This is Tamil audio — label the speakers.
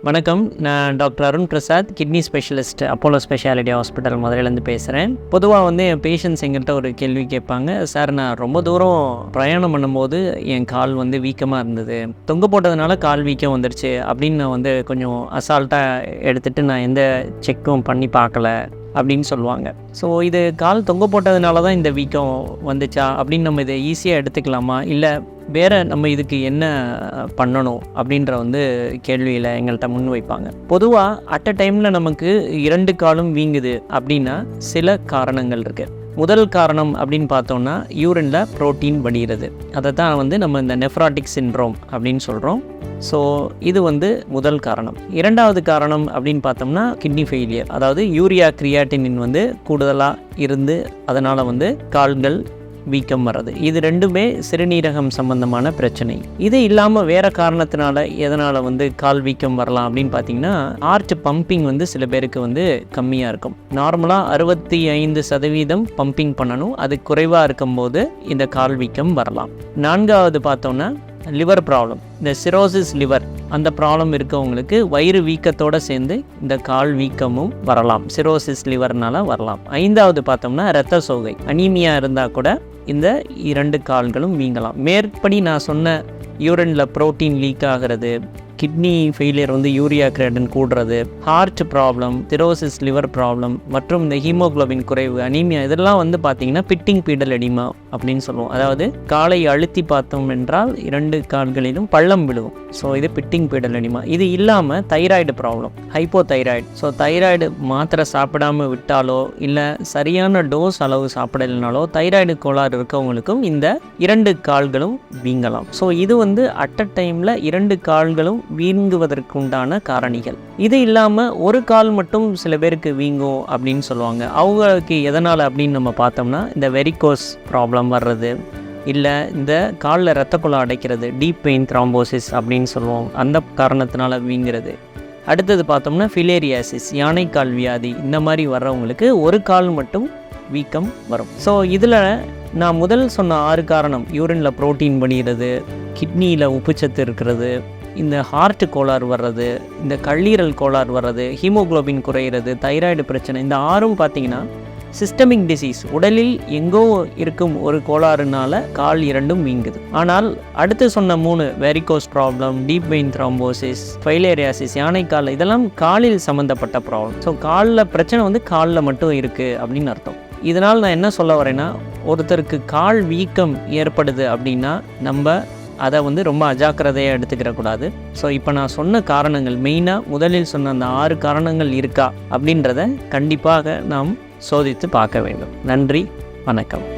Speaker 1: வணக்கம். நான் doctor Arun Prasad kidney specialist Apollo speciality hospital மதுரையிலேருந்து பேசுகிறேன் பொதுவாக வந்து என் பேஷண்ட்ஸ் எங்கிட்ட ஒரு கேள்வி கேட்பாங்க. சார் நான் ரொம்ப தூரம் பிரயாணம் பண்ணும்போது என் கால் வந்து வீக்கமாக இருந்தது. தொங்க போட்டதுனால கால் வீக்கம் வந்துருச்சு. அப்படின்னு நான் வந்து கொஞ்சம் அசால்ட்டாக எடுத்துகிட்டு நான் எந்த செக்கும் பண்ணி பார்க்கல. அப்படின்னு சொல்லுவாங்க. ஸோ இது கால் தொங்க போட்டதுனால தான் இந்த வீக்கம் வந்துச்சா? அப்படின்னு நம்ம இதை ஈஸியாக எடுத்துக்கலாமா? இல்லை வேறு நம்ம இதுக்கு என்ன பண்ணணும்? அப்படின்ற வந்து கேள்வியில் எங்கள்கிட்ட முன் வைப்பாங்க. பொதுவாக அட் அ டைமில் நமக்கு இரண்டு காலும் வீங்குது அப்படின்னா சில காரணங்கள் இருக்குது முதல் காரணம் அப்படின்னு பார்த்தோம்னா யூரினில் புரோட்டீன் வடிகிறது. அதை தான் வந்து நம்ம இந்த நெஃப்ராட்டிக் சின்ட்ரோம் அப்படின்னு சொல்கிறோம் ஸோ இது வந்து முதல் காரணம். இரண்டாவது காரணம் அப்படின்னு பார்த்தோம்னா கிட்னி ஃபெயிலியர் அதாவது யூரியா கிரியாட்டினின் வந்து கூடுதலாக இருந்து அதனால் வந்து கால்கள் வீக்கம் வர்றது. இது ரெண்டுமே சிறுநீரகம் சம்பந்தமான பிரச்சனை. இது இல்லாமல் வேறு காரணத்தினால எதனால் வந்து கால் வீக்கம் வரலாம் அப்படின்னு பார்த்தீங்கன்னா ஆர்ட் பம்பிங் வந்து சில பேருக்கு வந்து கம்மியாக இருக்கும். நார்மலாக அறுபத்தி ஐந்து சதவீதம் பம்பிங் பண்ணணும். அது குறைவாக இருக்கும்போது இந்த கால் வீக்கம் வரலாம். நான்காவது பார்த்தோன்னா லிவர் ப்ராப்ளம் இந்த சிரோசிஸ் லிவர் அந்த ப்ராப்ளம் இருக்கவங்களுக்கு வயிறு வீக்கத்தோடு சேர்ந்து இந்த கால் வீக்கமும் வரலாம். சிரோசிஸ் லிவர்னால வரலாம். ஐந்தாவது பார்த்தோம்னா இரத்த சோகை. அனீமியா இருந்தால் கூட இந்த இரண்டு கால்களும் வீங்கலாம். மேற்படி நான் சொன்ன யூரனில் புரோட்டீன் லீக் ஆகிறது கிட்னி ஃபெயிலியர் வந்து urea creatinine கூடுறது heart problem cirrhosis liver problem மற்றும் இந்த ஹீமோகுளோபின் குறைவு அனீமியா இதெல்லாம் வந்து பார்த்தீங்கன்னா பிட்டிங் பீடல் எடிமா அப்படின்னு சொல்லுவோம். அதாவது காலை அழுத்தி பார்த்தோம் என்றால் இரண்டு கால்களிலும் பள்ளம் விழுவும். ஸோ இது பிட்டிங் பீடல் எடிமா இது இல்லாமல் thyroid problem hypo thyroid so thyroid மாத்திரை சாப்பிடாம விட்டாலோ இல்லை சரியான டோஸ் அளவு சாப்பிடலைனாலோ தைராய்டு கோளாறு இருக்கவங்களுக்கும் இந்த இரண்டு கால்களும் வீங்கலாம். ஸோ இது வந்து அட் அ டைமில் இரண்டு கால்களும் வீங்குவதற்குண்டான காரணிகள். இது இல்லாமல் ஒரு கால் மட்டும் சில பேருக்கு வீங்கும் அப்படின்னு சொல்லுவாங்க. அவங்களுக்கு எதனால் அப்படின்னு நம்ம பார்த்தோம்னா இந்த வெரிகோஸ் ப்ராப்ளம் வர்றது இல்லை இந்த காலில் ரத்த அடைக்கிறது டீப் பெயின் த்ராம்போசிஸ் அப்படின்னு சொல்லுவோம். அந்த காரணத்தினால வீங்கிறது. அடுத்தது பார்த்தோம்னா ஃபிலேரியாசிஸ் யானைக்கால் வியாதி இந்த மாதிரி வர்றவங்களுக்கு ஒரு கால் மட்டும் வீக்கம் வரும். ஸோ இதில் நான் முதல் சொன்ன ஆறு காரணம் யூரினில் புரோட்டீன் பண்ணிடுறது கிட்னியில் உப்புச்சத்து இருக்கிறது இந்த ஹார்ட் கோளாறு வர்றது இந்த கல்லீரல் கோளாறு வர்றது ஹீமோகுளோபின் குறையிறது தைராய்டு பிரச்சனை இந்த ஆறும் பார்த்தீங்கன்னா சிஸ்டமிக் டிசீஸ் உடலில் எங்கோ இருக்கும் ஒரு கோளாறுனால கால் இரண்டும் வீங்குது. ஆனால் அடுத்து சொன்ன மூணு varicose problem deep vein thrombosis filariasis யானைக்கால் இதெல்லாம் காலில் சம்மந்தப்பட்ட ப்ராப்ளம் ஸோ காலில் பிரச்சனை வந்து காலில் மட்டும் இருக்குது அப்படின்னு அர்த்தம். இதனால் நான் என்ன சொல்ல வரேன்னா ஒருத்தருக்கு கால் வீக்கம் ஏற்படுது அப்படின்னா நம்ம அதை வந்து ரொம்ப அஜாக்கிரதையாக எடுத்துக்கிறக்கூடாது ஸோ இப்போ நான் சொன்ன காரணங்கள் மெயினாக முதலில் சொன்ன அந்த ஆறு காரணங்கள் இருக்கா அப்படின்றத கண்டிப்பாக நாம் சோதித்து பார்க்க வேண்டும். நன்றி வணக்கம்.